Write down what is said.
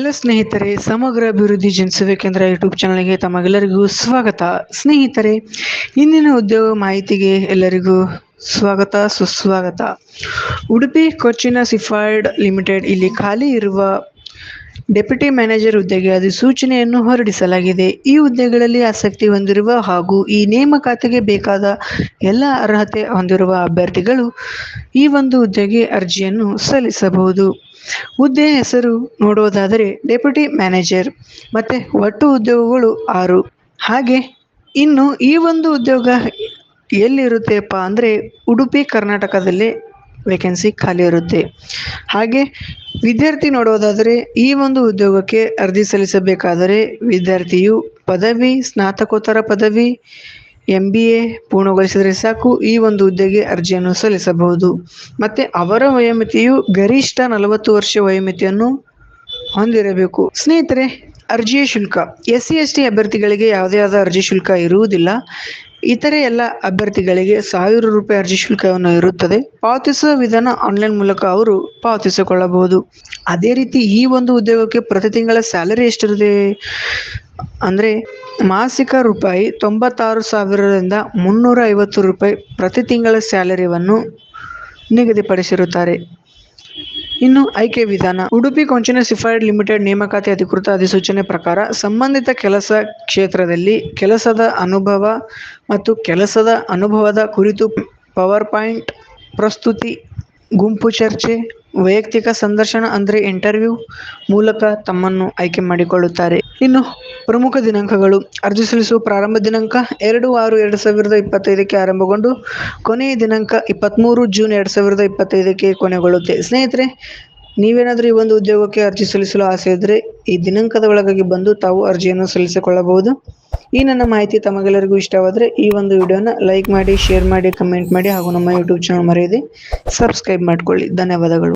Hello ಸ್ನೇಹಿತರೆ, ಸಮಗ್ರ ಅಭಿವೃದ್ಧಿ ಜನಿಸುವೆ ಕೇಂದ್ರ ಯೂಟ್ಯೂಬ್ ಚಾನಲ್ಗೆ ತಮಗೆಲ್ಲರಿಗೂ ಸ್ವಾಗತ. ಸ್ನೇಹಿತರೆ, ಇಂದಿನ ಉದ್ಯೋಗ ಮಾಹಿತಿಗೆ ಎಲ್ಲರಿಗೂ ಸ್ವಾಗತ, ಸುಸ್ವಾಗತ. ಉಡುಪಿ ಕೊಚ್ಚಿನ ಸಿಫಾರ್ಡ್ ಲಿಮಿಟೆಡ್ ಇಲ್ಲಿ ಖಾಲಿ ಇರುವ ಡೆಪ್ಯೂಟಿ ಮ್ಯಾನೇಜರ್ ಹುದ್ದೆಗೆ ಅಧಿಸೂಚನೆಯನ್ನು ಹೊರಡಿಸಲಾಗಿದೆ. ಈ ಹುದ್ದೆಗಳಲ್ಲಿ ಆಸಕ್ತಿ ಹೊಂದಿರುವ ಹಾಗೂ ಈ ನೇಮಕಾತಿಗೆ ಬೇಕಾದ ಎಲ್ಲ ಅರ್ಹತೆ ಹೊಂದಿರುವ ಅಭ್ಯರ್ಥಿಗಳು ಈ ಒಂದು ಹುದ್ದೆಗೆ ಅರ್ಜಿಯನ್ನು ಸಲ್ಲಿಸಬಹುದು. ಹುದ್ದೆ ಹೆಸರು ನೋಡುವುದಾದರೆ ಡೆಪ್ಯೂಟಿ ಮ್ಯಾನೇಜರ್, ಮತ್ತೆ ಒಟ್ಟು ಉದ್ಯೋಗಗಳು ಆರು. ಹಾಗೆ ಇನ್ನು ಈ ಒಂದು ಉದ್ಯೋಗ ಎಲ್ಲಿರುತ್ತೆಪ್ಪ ಅಂದರೆ ಉಡುಪಿ ಕರ್ನಾಟಕದಲ್ಲೇ ವೇಕೆನ್ಸಿ ಖಾಲಿ ಇರುತ್ತೆ. ಹಾಗೆ ವಿದ್ಯಾರ್ಥಿ ನೋಡೋದಾದರೆ ಈ ಒಂದು ಉದ್ಯೋಗಕ್ಕೆ ಅರ್ಜಿ ಸಲ್ಲಿಸಬೇಕಾದರೆ ವಿದ್ಯಾರ್ಥಿಯು ಪದವಿ, ಸ್ನಾತಕೋತ್ತರ ಪದವಿ ಎಂ ಬಿ ಎ ಪೂರ್ಣಗೊಳಿಸಿದರೆ ಸಾಕು, ಈ ಒಂದು ಹುದ್ದೆಗೆ ಅರ್ಜಿಯನ್ನು ಸಲ್ಲಿಸಬಹುದು. ಮತ್ತೆ ಅವರ ವಯೋಮಿತಿಯು ಗರಿಷ್ಠ ನಲವತ್ತು ವರ್ಷ ವಯೋಮಿತಿಯನ್ನು ಹೊಂದಿರಬೇಕು. ಸ್ನೇಹಿತರೆ, ಅರ್ಜಿಯ ಶುಲ್ಕ. ಎಸ್ ಸಿ ಎಸ್ ಟಿ ಅಭ್ಯರ್ಥಿಗಳಿಗೆ ಯಾವುದೇ ಆದ ಅರ್ಜಿ ಶುಲ್ಕ ಇರುವುದಿಲ್ಲ. ಇತರೆ ಎಲ್ಲ ಅಭ್ಯರ್ಥಿಗಳಿಗೆ ಸಾವಿರ ರೂಪಾಯಿ ಅರ್ಜಿ ಶುಲ್ಕವನ್ನು ಇರುತ್ತದೆ. ಪಾವತಿಸುವ ವಿಧಾನ ಆನ್ಲೈನ್ ಮೂಲಕ ಅವರು ಪಾವತಿಸಿಕೊಳ್ಳಬಹುದು. ಅದೇ ರೀತಿ ಈ ಒಂದು ಉದ್ಯೋಗಕ್ಕೆ ಪ್ರತಿ ತಿಂಗಳ ಸ್ಯಾಲರಿ ಎಷ್ಟಿರುತ್ತೆ? ಅಂದರೆ ಮಾಸಿಕ ರೂಪಾಯಿ ತೊಂಬತ್ತಾರು ಸಾವಿರದಿಂದ ಮುನ್ನೂರ ಐವತ್ತು ರೂಪಾಯಿ ಪ್ರತಿ ತಿಂಗಳ ಸ್ಯಾಲರಿಯನ್ನು ನಿಗದಿಪಡಿಸಿರುತ್ತಾರೆ. ಇನ್ನು ಆಯ್ಕೆ ವಿಧಾನ. ಉಡುಪಿ ಕೊಂಚನ ಸಿಫೈಡ್ ಲಿಮಿಟೆಡ್ ನೇಮಕಾತಿ ಅಧಿಕೃತ ಅಧಿಸೂಚನೆ ಪ್ರಕಾರ ಸಂಬಂಧಿತ ಕೆಲಸ ಕ್ಷೇತ್ರದಲ್ಲಿ ಕೆಲಸದ ಅನುಭವ ಮತ್ತು ಕೆಲಸದ ಅನುಭವದ ಕುರಿತು ಪವರ್ ಪಾಯಿಂಟ್ ಪ್ರಸ್ತುತಿ, ಗುಂಪು ಚರ್ಚೆ ವೈಯಕ್ತಿಕ ಸಂದರ್ಶನ ಅಂದರೆ ಇಂಟರ್ವ್ಯೂ ಮೂಲಕ ತಮ್ಮನ್ನು ಆಯ್ಕೆ ಮಾಡಿಕೊಳ್ಳುತ್ತಾರೆ. ಇನ್ನು ಪ್ರಮುಖ ದಿನಾಂಕಗಳು. ಅರ್ಜಿ ಸಲ್ಲಿಸುವ ಪ್ರಾರಂಭ ದಿನಾಂಕ ಎರಡು ಆರು ಎರಡು ಸಾವಿರದ ಇಪ್ಪತ್ತೈದಕ್ಕೆ ಆರಂಭಗೊಂಡು ಕೊನೆಯ ದಿನಾಂಕ ಇಪ್ಪತ್ತ್ಮೂರು ಜೂನ್ ಎರಡು ಸಾವಿರದ ಇಪ್ಪತ್ತೈದಕ್ಕೆ ಕೊನೆಗೊಳ್ಳುತ್ತೆ. ಸ್ನೇಹಿತರೆ, ನೀವೇನಾದರೂ ಈ ಒಂದು ಉದ್ಯೋಗಕ್ಕೆ ಅರ್ಜಿ ಸಲ್ಲಿಸಲು ಆಸೆ ಇದ್ದರೆ ಈ ದಿನಾಂಕದ ಒಳಗಾಗಿ ಬಂದು ತಾವು ಅರ್ಜಿಯನ್ನು ಸಲ್ಲಿಸಿಕೊಳ್ಳಬಹುದು. ಈ ನನ್ನ ಮಾಹಿತಿ ತಮಗೆಲ್ಲರಿಗೂ ಇಷ್ಟವಾದರೆ ಈ ಒಂದು ವಿಡಿಯೋನ ಲೈಕ್ ಮಾಡಿ, ಶೇರ್ ಮಾಡಿ, ಕಮೆಂಟ್ ಮಾಡಿ ಹಾಗೂ ನಮ್ಮ ಯೂಟ್ಯೂಬ್ ಚಾನಲ್ ಮರೆಯದೆ ಸಬ್ಸ್ಕ್ರೈಬ್ ಮಾಡಿಕೊಳ್ಳಿ. ಧನ್ಯವಾದಗಳು.